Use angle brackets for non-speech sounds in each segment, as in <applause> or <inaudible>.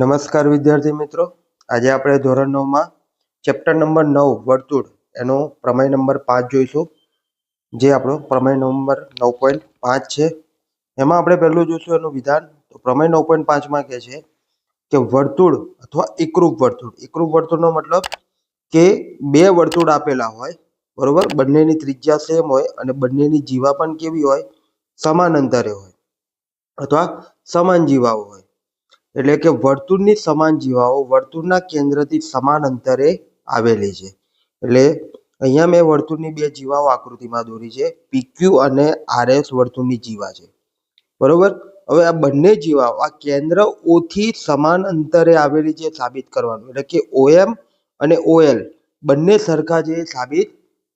નમસ્કાર વિદ્યાર્થી મિત્રો. આજે આપણે ધોરણ નવમાં ચેપ્ટર નંબર નવ, વર્તુળ, એનો પ્રમેય નંબર પાંચ જોઈશું. જે આપણો પ્રમેય નંબર નવ પોઈન્ટ પાંચ છે. એમાં આપણે પહેલું જોઈશું એનું વિધાન. તો પ્રમેય નવ પોઈન્ટ પાંચમાં કહે છે કે વર્તુળ અથવા એકરૂપ વર્તુળ. એકરૂપ વર્તુળનો મતલબ કે બે વર્તુળ આપેલા હોય, બરોબર? બંનેની ત્રિજ્યા સેમ હોય અને બંનેની જીવા પણ કેવી હોય? સમાન અંતરે હોય. અથવા સમાન જીવાઓ હોય. એટલે કે વર્તુળની સમાન જીવાઓ વર્તુળના કેન્દ્રથી સમાન અંતરે આવેલી છે. એટલે અહીંયા મેં વર્તુળની બે જીવાઓ આકૃતિમાં દોરી છે. પીક્યુ અને આરએસ વર્તુળની જીવા છે. બરોબર? હવે આ બંને જીવાઓ આ કેન્દ્ર ઓથી સમાન અંતરે આવેલી છે સાબિત કરવાનું. એટલે કે ઓએમ અને ઓએલ બંને સરખા છે સાબિત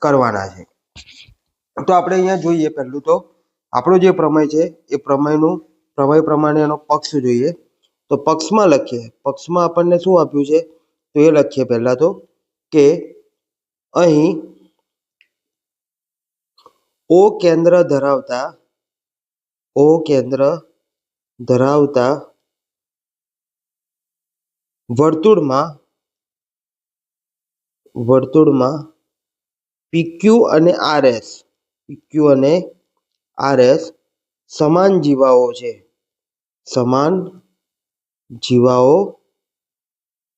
કરવાના છે. તો આપણે અહીંયા જોઈએ પહેલું તો આપણો જે પ્રમેય છે એ પ્રમેયનું પ્રમેય પ્રમાણે એનો પક્ષ જોઈએ. તો પક્ષમાં લખીએ. પક્ષમાં આપણને શું આપ્યું છે? તો એ લખીએ પહેલા તો કે અહીં ઓ કેન્દ્ર ધરાવતા, ઓ કેન્દ્ર ધરાવતા વર્તુળમાં વર્તુળમાં પીક્યુ અને આરએસ પીક્યુ અને આરએસ સમાન જીવાઓ છે. સમાન જીવાઓ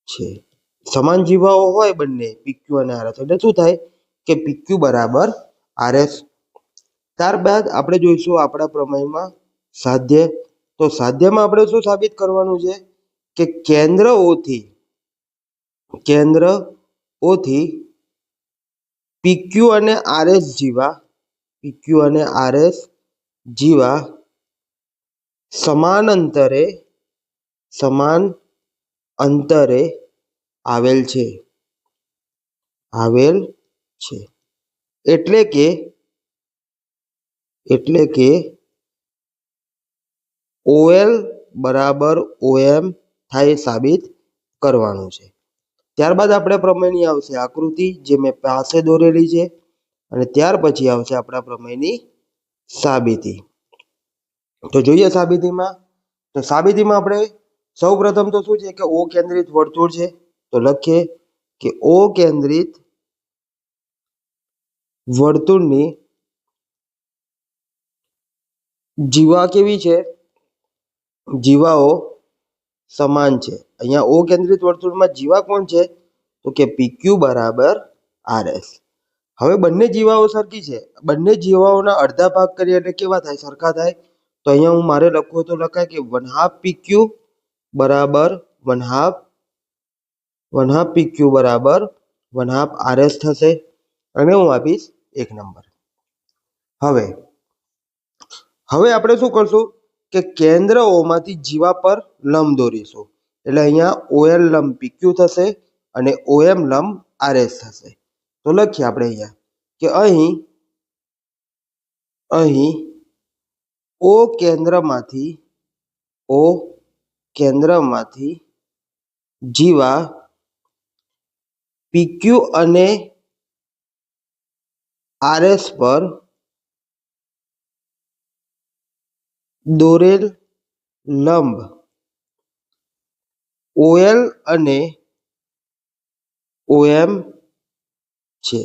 છે. સમાન જીવાઓ હોય બંને પીક્યુ અને આરએસ એટલે શું થાય કે પીક્યુ બરાબર આરએસ ત્યારબાદ આપણે જોઈશું આપણા પ્રમેયમાં સાધ્ય. તો સાધ્યમાં આપણે શું સાબિત કરવાનું છે કે કેન્દ્ર ઓથી કેન્દ્ર ઓથી પીક્યુ અને આરએસ જીવા પીક્યુ અને આરએસ જીવા સમાન અંતરે સમાન અંતરે આવેલ છે. આવેલ છે. એટલે કે એટલે કે ઓએલ બરાબર ઓએમ થાય સાબિત કરવાનું છે. ત્યારબાદ આપણે પ્રમેયની આવશે આકૃતિ, જે મેં પાસે દોરેલી છે. અને ત્યાર પછી આવશે આપણા પ્રમેયની સાબિતી. તો જોઈએ સાબિતીમાં. તો સાબિતીમાં આપણે સૌ પ્રથમ તો શું છે કે ઓ કેન્દ્રિત વર્તુળ છે? તો લખીએ કે ઓ કેન્દ્રિત વર્તુળની જીવા કેવી છે? જીવાઓ સમાન છે. અહીંયા ઓ કેન્દ્રિત વર્તુળમાં જીવા કોણ છે? તો કે પીક્યુ બરાબર આરએસ હવે બંને જીવાઓ સરખી છે. બંને જીવાઓના અડધા ભાગ કરીએ એટલે કેવા થાય? સરખા થાય. તો અહીંયા હું મારે લખવું તો લખાય કે વન હાફ પીક્યુ બરાબર one half one half PQ બરાબર, વન હાફ આરએસ થશે. અને હું આપીશ એક નંબર. હવે હવે આપણે શું કરશું કે કેન્દ્ર ઓમાંથી જીવા પર લંબ દોરીશું. એટલે અહીંયા ઓએલ લંબ PQ થશે અને ઓએમ લંબ RS થશે. તો લખીએ આપણે અહીંયા કે અહીં અહીં ઓ કેન્દ્રમાંથી O કેન્દ્રમાંથી જીવા પીક્યુ અને આરએસ પર દોરેલ લંબ, ઓએલ અને ઓએમ છે.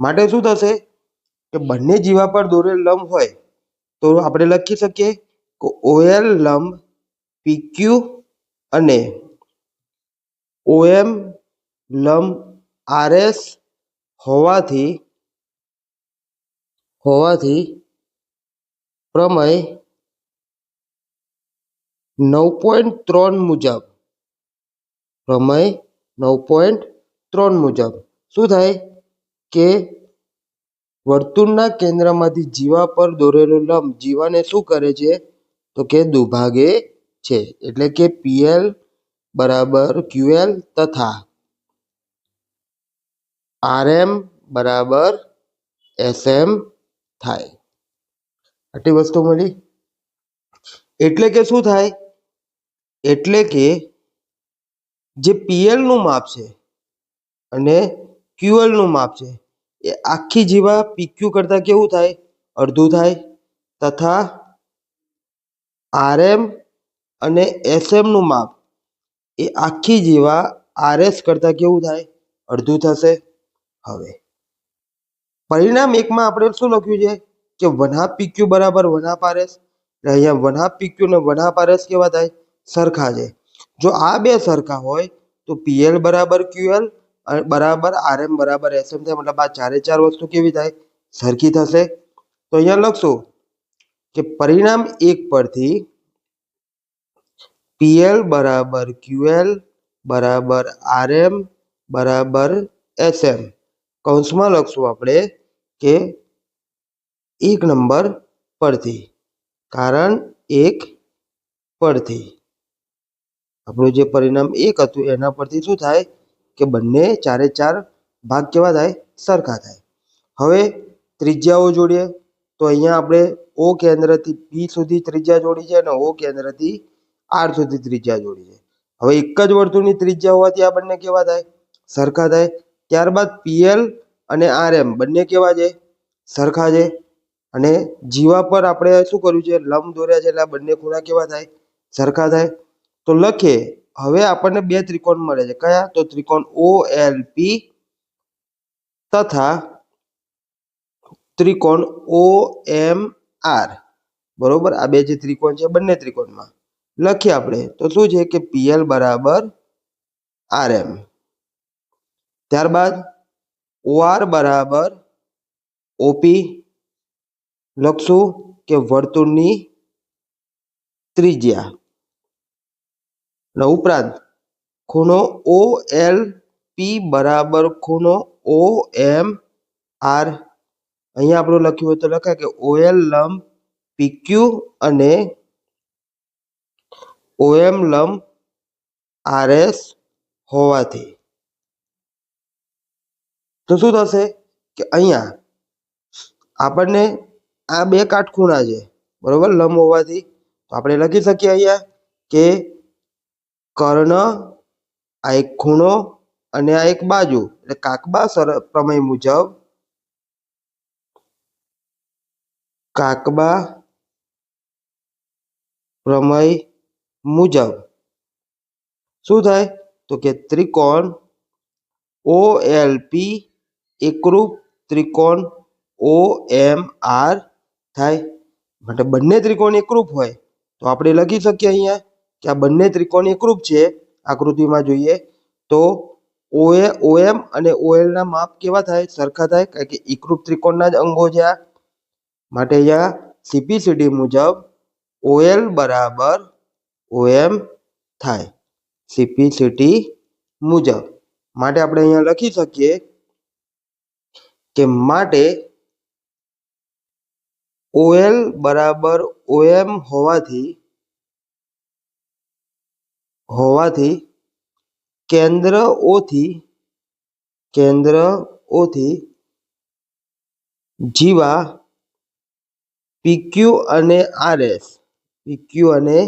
માટે શું થશે કે બંને જીવા પર દોરેલ લંબ હોય તો આપણે લખી શકીએ કે ઓએલ લંબ PQ અને OM લંબ RS હોવાથી હોવાથી પ્રમેય નવ પોઈન્ટ ત્રણ મુજબ. પ્રમેય નવ પોઈન્ટ ત્રણ મુજબ. શું થાય? કે વર્તુળના કેન્દ્રમાંથી જીવા પર દોરેલો લંબ જીવાને શું કરે છે? તો કે દુભાગે છે. એટલે કે પીએલ બરાબર ક્યુએલ તથા આરએમ બરાબર એસએમ થાય. આટલી વસ્તુ મળી. એટલે કે શું થાય? એટલે કે જે પીએલનું માપ છે અને ક્યુએલનું માપ છે, એ આખી જીવા પીક્યુ કરતા કેવું થાય? અડધું થાય. તથા આરએમ અને એસએમનું માપ એ આખી જીવા આરએસ કરતાં કેવું થાય? અડધું થશે. હવે, પરિણામ એકમાં આપણે શું લખ્યું છે? કે વન હાફ પીક્યુ બરાબર વન આરએસ એટલે અહીંયા વન હાફ પીક્યુ ને વન આરએસ કેવા થાય? સરખા છે. જો આ બે સરખા હોય, તો પીએલ બરાબર ક્યુએલ બરાબર આરએમ બરાબર એસએમ થાય. મતલબ આ ચારે ચાર વસ્તુ કેવી થાય? સરખી થશે. તો અહીંયા લખશું કે પરિણામ એક પરથી પીએલ બરાબર ક્યુએલ બરાબર આરએમ બરાબર એસએમ કૌંસમાં લખશું આપણે કે એક નંબર પરથી, કારણ એક પરથી. આપણું જે પરિણામ એક હતું, એના પરથી શું થાય? કે બંને ચારે ચાર ભાગ કેવા થાય? સરખા થાય. હવે ત્રિજ્યાઓ જોડીએ. તો અહીંયા આપણે ઓ કેન્દ્રથી પી સુધી ત્રિજ્યા જોડી છે અને ઓ કેન્દ્રથી આર સુધી ત્રિજ્યા જોડી છે. હવે એક જ વર્તુળની ત્રિજ્યા હોવાથી આ બંને કેવા થાય? સરખા થાય. ત્યારબાદ પીએલ અને આર એમ બંને કેવા છે? સરખા છે. અને જીવા પર આપણે શું કર્યું છે? લંબ દોર્યા છે એટલે આ બંને ખૂણા કેવા થાય? સરખા થાય. તો લખે હવે આપણને બે ત્રિકોણ મળે છે. કયા? તો ત્રિકોણ ઓ એલ પી તથા ત્રિકોણ ઓ એમ આર બરોબર? આ બે જે ત્રિકોણ છે, બંને ત્રિકોણમાં. લખીએ આપણે. તો શું છે કે પીએલ બરાબર આર એમ ત્યારબાદ ઓઆર બરાબર ઓપી લખશું કે વર્તુળની ત્રિજ્યા. અને ઉપરાંત ખૂણો ઓ એલ પી બરાબર ખૂણો ઓ એમ આર અહીંયા આપણું લખ્યું હોય તો લખાય કે ઓએલ લંબ પીક્યુ અને ઓએમ લંબ આરએસ હોવાથી. તો શું થશે કે અહીંયા આપણને આ બે કાટખૂણા છે, બરોબર, લંબ હોવાથી. તો આપણે લખી શકીએ અહીંયા કે કર્ણ આ એક ખૂણો અને આ એક બાજુ, એટલે કાકબા સર, પ્રમેય મુજબ કાકબા પ્રમેય મુજબ. શું થાય? તો કે ત્રિકોણ ઓ એલ પી એકરૂપ ત્રિકોણ ઓ એમ આર થાય. માટે બંને ત્રિકોણ એકરૂપ હોય. તો આપણે લખી શકીએ અહીંયા કે આ બંને ત્રિકોણ એકરૂપ છે. આકૃતિમાં જોઈએ તો ઓએ ઓએમ અને ઓએલના માપ કેવા થાય? સરખા થાય, કારણ કે એકરૂપ ત્રિકોણના જ અંગો છે આ. માટે અહીંયા સીપીસીડી મુજબ ઓએલ બરાબર ઓએમ થાય. સીપીસીટી મુજબ. માટે આપણે અહીંયા લખી શકીએ કે માટે ઓએલ બરાબર ઓએમ હોવાથી હોવાથી કેન્દ્ર ઓથી કેન્દ્ર ઓથી જીવા પીક્યુ અને આરએસ પીક્યુ અને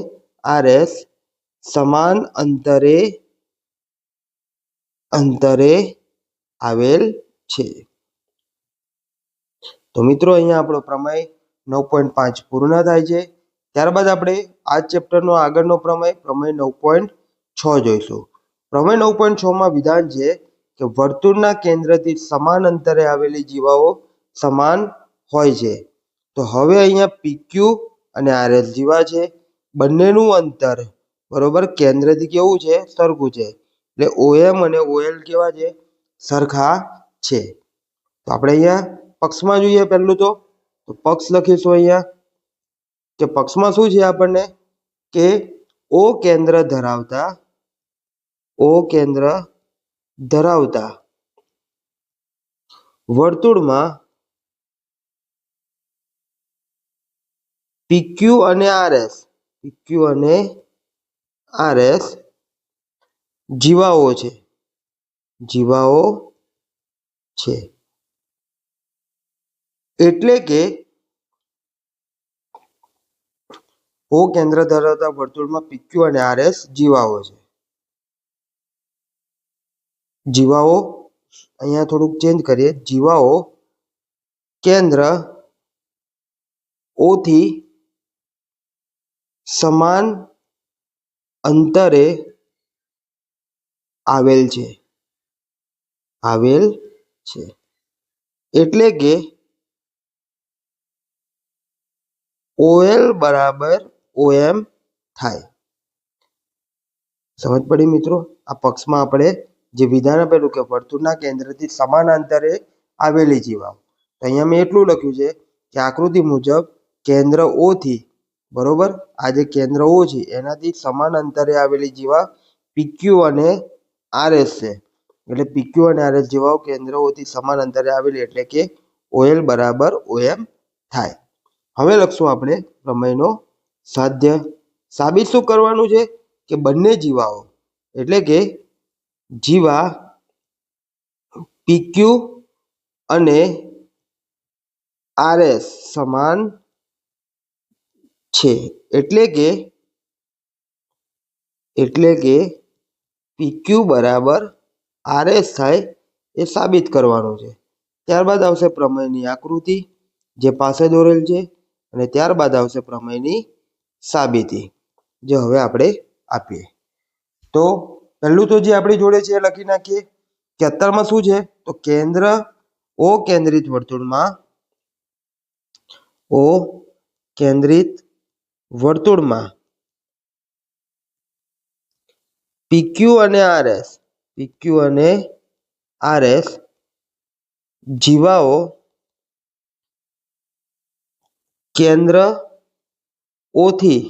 આરએસ સમાન અંતરે અંતરે આવેલ છે. તો મિત્રો, અહીંયા આપણો પ્રમેય નવ પોઈન્ટ પાંચ પૂર્ણ થાય છે. ત્યારબાદ આપણે આ ચેપ્ટરનો આગળનો પ્રમેય પ્રમેય નવ પોઈન્ટ છ જોઈશું. પ્રમેય નવ પોઈન્ટ છ માં વિધાન છે કે વર્તુળના કેન્દ્રથી સમાન અંતરે આવેલી જીવાઓ સમાન હોય છે. તો હવે અહીંયા પીક્યુ અને આરએસ જીવા છે. બંનેનું અંતર, બરોબર? કેન્દ્રથી કેવું છે? સરખું છે. એટલે ઓએમ અને ઓએલ કેવા છે? સરખા છે. તો આપણે અહીંયા પક્ષમાં જોઈએ પહેલું તો. તો પક્ષ લખીશું અહીંયા કે પક્ષમાં શું છે આપણને? કે ઓ કેન્દ્ર ધરાવતા ઓ કેન્દ્ર ધરાવતા વર્તુળમાં પીક્યુ અને આરએસ પીક્યુ અને આરએસ જીવાઓ છે. જીવાઓ છે. એટલે કે ઓ કેન્દ્ર ધરાવતા વર્તુળમાં પીક્યુ અને આરએસ જીવાઓ છે. જીવાઓ, અહીંયા થોડુંક ચેન્જ કરીએ. જીવાઓ કેન્દ્ર ઓ થી સમાન અંતરે આવેલ છે. આવેલ છે. એટલે કે ઓએલ બરાબર ઓએમ થાય. સમજ પડી મિત્રો? આ પક્ષમાં આપણે જે વિધાન આપેલું કે વર્તુળના કેન્દ્રથી સમાન અંતરે આવેલી જીવાઓ. તો અહીંયા મેં એટલું લખ્યું છે કે આકૃતિ મુજબ કેન્દ્ર O થી બરોબર? આ જે કેન્દ્ર O છે, એનાથી સમાન અંતરે આવેલી જીવા પીક્યુ અને આરએસ છે. એટલે પીક્યુ અને આરએસ જેવાઓ કેન્દ્ર O સમાન અંતરે આવેલી, એટલે કે ઓએલ બરાબર ઓએમ થાય. હવે લખશું આપણે પ્રમેયનો સાધ્ય. સાબિત શું કરવાનું છે? કે બંને જીવાઓ, એટલે કે જીવા પીક્યુ અને આરએસ સમાન છે. એટલે કે એટલે કે પીક્યુ બરાબર RS થાય એ સાબિત કરવાનું છે. ત્યારબાદ આવશે પ્રમેયની આકૃતિ, જે પાસે દોરેલ છે, અને ત્યારબાદ આવશે પ્રમેયની સાબિતી. જે હવે આપણે આપીએ. તો પહેલું તો જે આપણી જોડે છે એ લખી નાખીએ. કે અત્યારમાં શું છે? તો કેન્દ્ર ઓ કેન્દ્રિત વર્તુળમાં ઓ કેન્દ્રિત વર્તુળમાં. PQ અને RS PQ અને RS જીવાઓ કેન્દ્ર ઓથી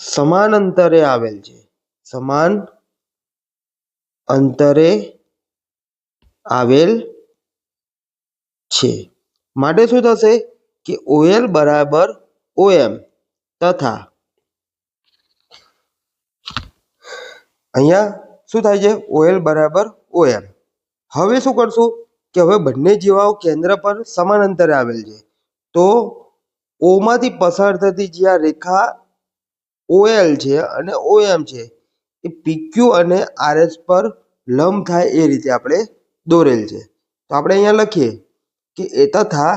સમાન અંતરે આવેલ છે. સમાન અંતરે આવેલ છે. માટે શું થશે કે ઓએલ બરાબર OM તથા અહીંયા શું થાય છે? ઓએલ બરાબર ઓએમ હવે શું કરશું? કે હવે બંને જીવાઓ કેન્દ્ર પર સમાન અંતરે આવેલ છે. તો ઓમાંથી પસાર થતી જે આ રેખા ઓએલ છે અને ઓએમ છે, એ પીક્યુ અને આરએસ પર લંબ થાય એ રીતે આપણે દોરેલ છે. તો આપણે અહીંયા લખીએ કે એ તથા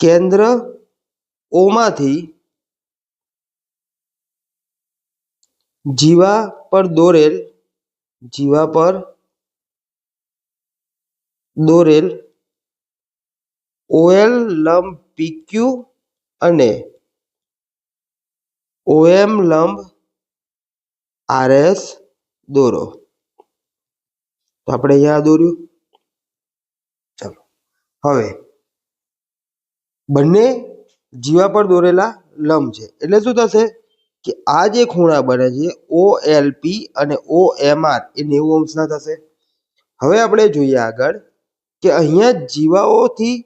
કેન્દ્ર O માંથી જીવા પર દોરેલ, જીવા પર દોરેલ ઓએલ લંબ પીક્યુ અને ઓએમ લંબ આરએસ દોરો. તો આપણે અહીંયા દોર્યું. ચાલો. હવે બંને જીવા પર દોરેલા લંબ છે. એટલે શું થશે કે આ જે ખૂણા બને છે OLP અને ઓ એમ આર એ નેવું અંશના થશે. હવે આપણે જોઈએ આગળ કે અહીંયા જીવાઓથી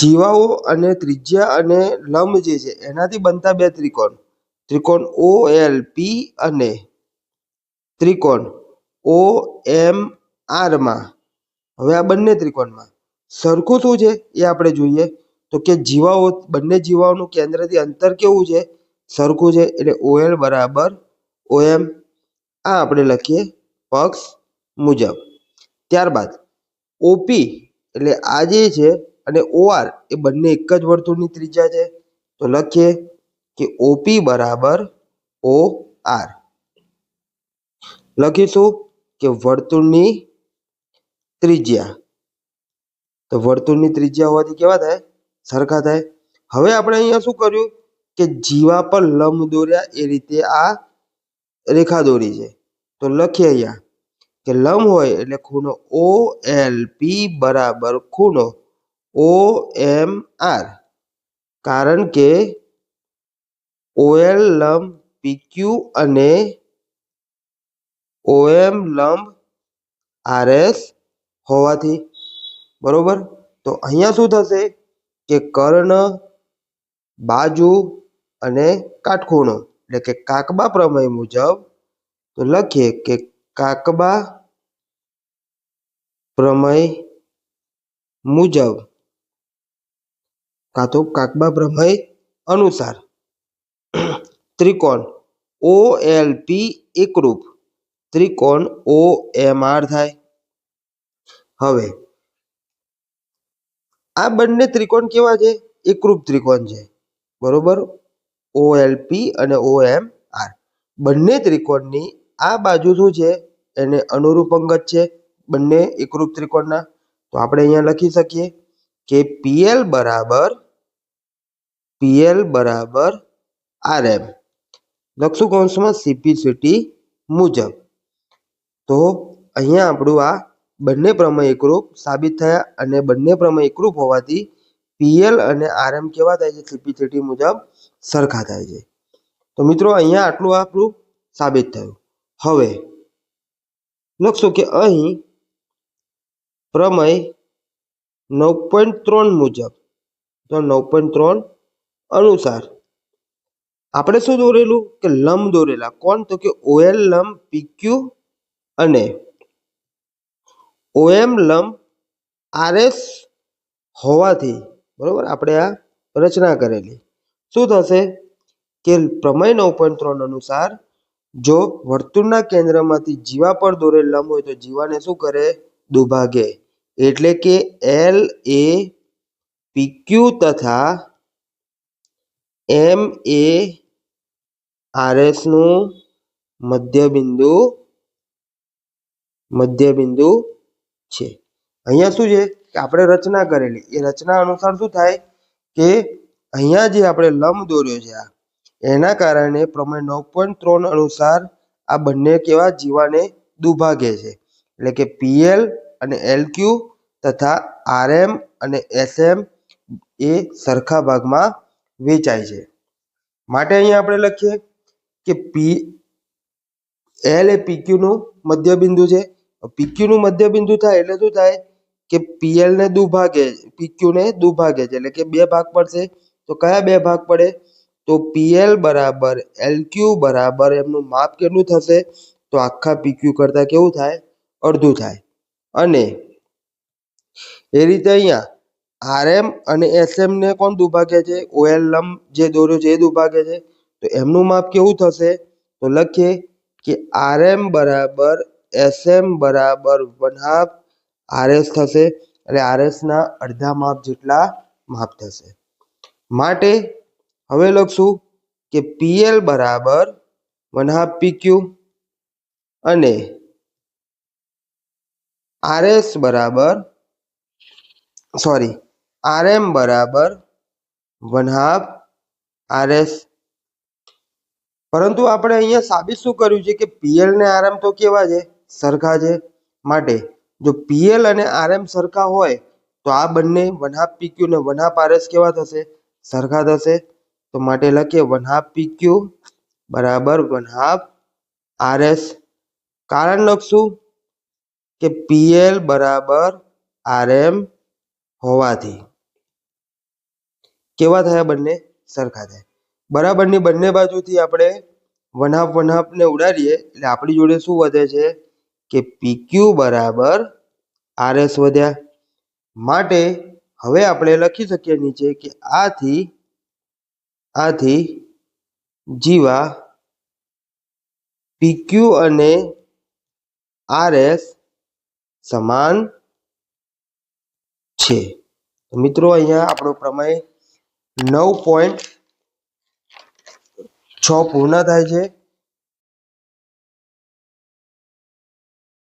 જીવાઓ અને ત્રિજ્યા અને લંબ જે છે, એનાથી બનતા બે ત્રિકોણ. ત્રિકોણ OLP અને ત્રિકોણ ઓ એમ આરમાં હવે આ બંને ત્રિકોણમાં સરખું શું છે એ આપણે જોઈએ. તો કે જીવાઓ, બંને જીવાઓનું કેન્દ્રથી અંતર કેવું છે? સરખું છે, એટલે ઓએલ બરાબર ઓએમ. આ આપણે લખીએ પક્ષ મુજબ. ત્યારબાદ ઓપી, એટલે આ જે છે અને ઓઆર એ બંને એક જ વર્તુળની ત્રિજ્યા છે. તો લખીએ કે ઓપી બરાબર OR લખીશું કે વર્તુળની ત્રિજ્યા. તો વર્તુળની ત્રિજ્યા હોવાથી કેવા થાય? સરખા થાય. હવે આપણે અહીંયા શું કર્યું કે જીવા પર લંબ દોર્યા એ રીતે આ રેખા દોરી છે. તો લખીએ અહીંયા કે લંબ હોય એટલે ખૂણો ઓ એલ પી બરાબર ખૂણો ઓ એમ આર કારણ કે ઓએલ લંબ પીક્યુ અને ઓએમ લંબ આરએસ હોવાથી. બરોબર? તો અહીંયા શું થશે? કે કર્ણ, બાજુ અને કાટખૂણો. એટલે કે કાકબા પ્રમેય મુજબ તો લખીએ કે કાકબા પ્રમેય મુજબ કાં તો કાકબા પ્રમેય અનુસાર <clears throat> ત્રિકોણ ઓ એલ પી એકરૂપ. ત્રિકોણ ઓ એમ આર થાય. હવે આ બંને ત્રિકોણ કેવા છે? એકરૂપ ત્રિકોણ છે. બરોબર? ઓ એલ પી અને ઓ એમ આર બંને ત્રિકોણની આ બાજુ શું છે? એને અનુરૂપ અંગત છે. બંને એકરૂપ ત્રિકોણના. તો આપણે અહીંયા લખી શકીએ કે પીએલ બરાબર પીએલ બરાબર આર એમ લખશું કૌંસમાં સીપીસીટી મુજબ. તો અહીંયા આપણું આ બંને પ્રમેય એકરૂપ સાબિત થયા અને બંને પ્રમેય એકરૂપ હોવાથી પીએલ અને આરએમ કેવા થાય છે? સીપીસીટી મુજબ સરખા થાય છે. તો મિત્રો, અહીંયા આટલું આપણું સાબિત થયું. હવે, લખશો કે અહીં પ્રમેય નવ પોઈન્ટ ત્રણ મુજબ, તો નવ પોઈન્ટ ત્રણ અનુસાર આપણે શું દોરેલું? કે લંબ દોરેલા. કોણ? તો કે ઓએલ લંબ પીક્યુ અને ઓએમ લંબ આરએસ હોવાથી, બરાબર, આપણે આ રચના કરેલી. શું થશે? કે પ્રમેય નવ પોઈન્ટ ત્રણ અનુસાર, જો વર્તુળના કેન્દ્રમાંથી જીવા પર દોરેલ લંબ હોય તો જીવાને શું કરે? દુભાગે. એટલે કે એલ એ પીક્યુ તથા એમ એ આરએસનું મધ્યબિંદુ મધ્યબિંદુ છે. અહીંયા શું છે કે આપણે રચના કરેલી. એ રચના અનુસાર શું થાય કે અહીંયા જે આપણે લંબ દોર્યો છે આ, એના કારણે પ્રમેય નવ પોઈન્ટ ત્રણ અનુસાર આ બંને કેવા જીવાને દુભાગે છે. એટલે કે પીએલ અને એલક્યુ તથા આરએમ અને એસએમ એ સરખા ભાગમાં વેચાય છે. માટે અહીંયા આપણે લખીએ કે પી એલ એ પીક્યુનું મધ્યબિંદુ છે. પીક્યુ નું મધ્યબિંદુ થાય એટલે શું થાય કે પીએલને દુભાગે પીક્યુ ને દુભાગે છે. એટલે કે બે ભાગ પડશે. તો કયા બે ભાગ પડે? તો પીએલ બરાબર એલક્યુ બરાબર, એમનું માપ કેટલું થશે? તો આખા પીક્યુ કરતા કેવું થાય? અડધું થાય. અને એ રીતે અહીંયા આરએમ અને એસએમ ને કોણ દુભાગે છે? ઓએલ લંબ જે દોર્યો છે એ દુભાગે છે. તો એમનું માપ કેવું થશે? તો લખીએ કે આરએમ બરાબર એસએમ બરાબર વન હાફ આરએસ થશે એટલે આરએસના અડધા માપ જેટલા માપ થશે. માટે હવે લખશું કે પીએલ બરાબર વન હાફ પીક્યુ અને આરએસ બરાબર, સોરી, આરએમ બરાબર વન હાફ આરએસ. પરંતુ આપણે અહીંયા સાબિત શું કર્યું છે કે પીએલ ને આરએમ તો કેવા છે? સરખા છે માટે. જો પીએલ અને આરએમ સરખા હોય, તો આ બંને વન હાફ પીક્યુ ને વન હાફ આરએસ કેવા થશે? સરખા થશે. તો માટે લખીએ વન હાફ પીક્યુ બરાબર વન હાફ આરએસ કારણ લખશું કે પીએલ બરાબર આરએમ હોવાથી. કેવા થયા બંને? સરખા થાય. બરાબરની બંને બાજુથી આપણે વન હાફ વન હાફ ને ઉડાડીએ, એટલે આપણી જોડે શું વધે છે? કે પીક્યુ બરાબર આરએસ વધ્યા. માટે હવે આપણે લખી શકીએ નીચે કે આથી આથી જીવા પીક્યુ અને આરએસ સમાન છે. મિત્રો અહીંયા આપણો પ્રમેય નવ પોઈન્ટ છ પૂર્ણ થાય છે.